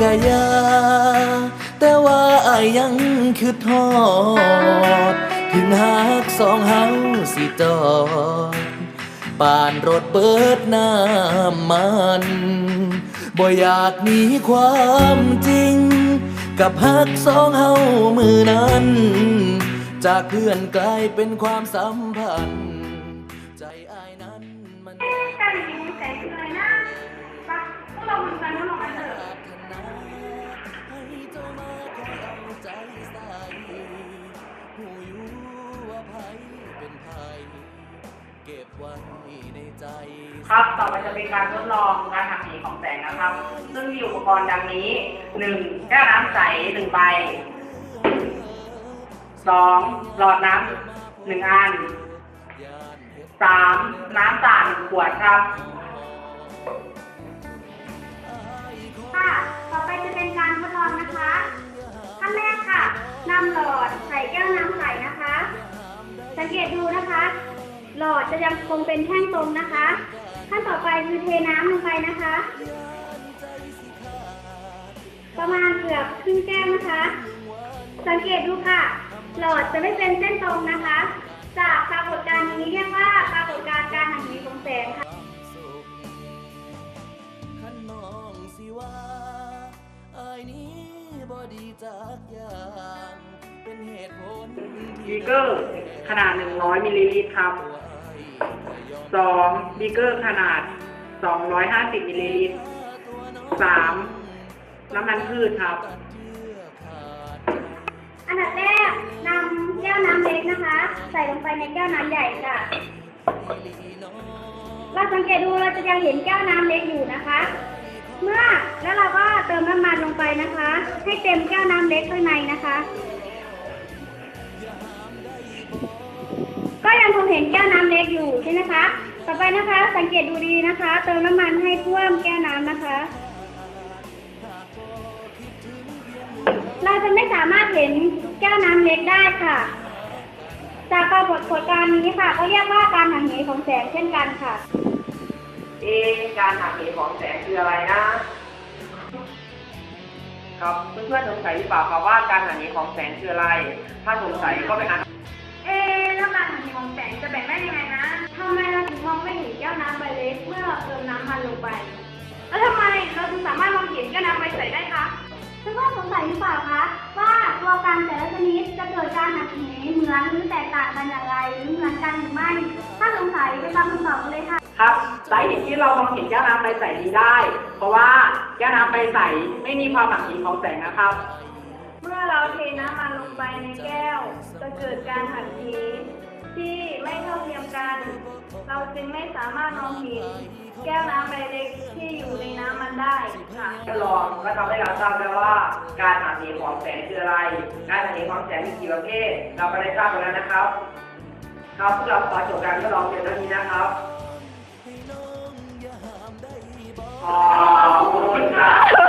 กะยา แต่ว่าอายยังคือทอด ถึงหักสองเฮาสิจอดป่านรถเบิดน้ำมันบ่อยากหนีความจริง กับฮักสองเฮามือนั้น จากเพื่อนกลายเป็นความสัมพันธ์ ครับต่อไปจะเป็นการทดลองการหักเหของแสงนะครับ ซึ่งมีอุปกรณ์ดังนี้หนึ่งแก้วน้ำใสหนึ่งใบสองหลอดน้ำหนึ่งอันสามน้ำสาดหนึ่งขวดครับค่ะต่อไปจะเป็นการทดลองนะคะขั้นแรกค่ะนำหลอดใส่แก้วน้ำใสนะคะ สังเกตดูนะคะ หลอดจะยังคงเป็นแท่งตรงนะคะ ขั้นต่อไปคือเทน้ำลงไปนะคะ ประมาณเกือบครึ่งแก้วนะคะ สังเกตดูค่ะ หลอดจะไม่เป็นเส้นตรงนะคะ จากปรากฏการณ์นี้เรียกว่าปรากฏการณ์การหันเหของแสงค่ะขันน้องสิว่าอายนี้บอดีจากยา บีเกอร์ขนาด 100มิลลิลิตรครับสองบีเกอร์ขนาด 250มิลลิลิตรสามน้ำมันพืชครับ อันดับแรกนำแก้วน้ำเล็กนะคะ ใส่ลงไปในแก้วน้ำใหญ่ค่ะ เราสังเกตดูเราจะยังเห็นแก้วน้ำเล็กอยู่นะคะ เมื่อแล้วเราก็เติมน้ำมันลงไปนะคะ ให้เต็มแก้วน้ำเล็กข้างในนะคะ เห็นแก้วน้ำเล็กอยู่ใช่ไหมคะ ต่อไปนะคะ สังเกตดูดีนะคะ เติมน้ำมันให้ท่วมแก้วน้ำนะคะ เราจะไม่สามารถเห็นแก้วน้ำเล็กได้ค่ะ จากปรากฏการณ์นี้ค่ะ ก็เรียกว่าการหันเหของแสงเช่นกันค่ะ เอการหักเหของแสงคืออะไรนะครับเพื่อนๆสงสัยหรือเปล่าครับว่าการหักเหของแสงคืออะไร ถ้าสงสัยก็ไปอ่าน ของแสงจะแบ่งได้ยังไงนะทำไมเราถึงมองไม่เห็นแก้วน้ำใบเล็กเมื่อเราเติมน้ำมันลงไป แล้วทำไมเราถึงสามารถมองเห็นแก้วน้ำใบใสได้คะเพื่อนๆสงสัยหรือเปล่าคะว่าตัวการแต่ละชนิดจะเกิดการหันเหเหมือนหรือแตกต่างกันอย่างไรหรือเหมือนกันหรือไม่ ถ้าสงสัยไปฟังคำตอบกันเลยค่ะครับสาเหตุที่เรามองเห็นแก้วน้ำใบใสนี้ได้ เพราะว่าแก้วน้ำใบใสไม่มีความหักเหของแสงนะครับ เมื่อเราเทน้ำมันลงไปในแก้ว จะเกิดการหักเห จึงไม่สามารถมองเห็นแก้วน้ำใบเล็กที่อยู่ในน้ำมันได้ค่ะ ทดลองก็ทำให้เราทราบแล้วว่า การหักเหของแสงคืออะไร การหักเหของแสงมีกี่ประเภท เราก็ได้ทราบไปแล้วนะครับ ครับพวกเราขอจบการทดลองเพียงเท่านี้นะครับขอบ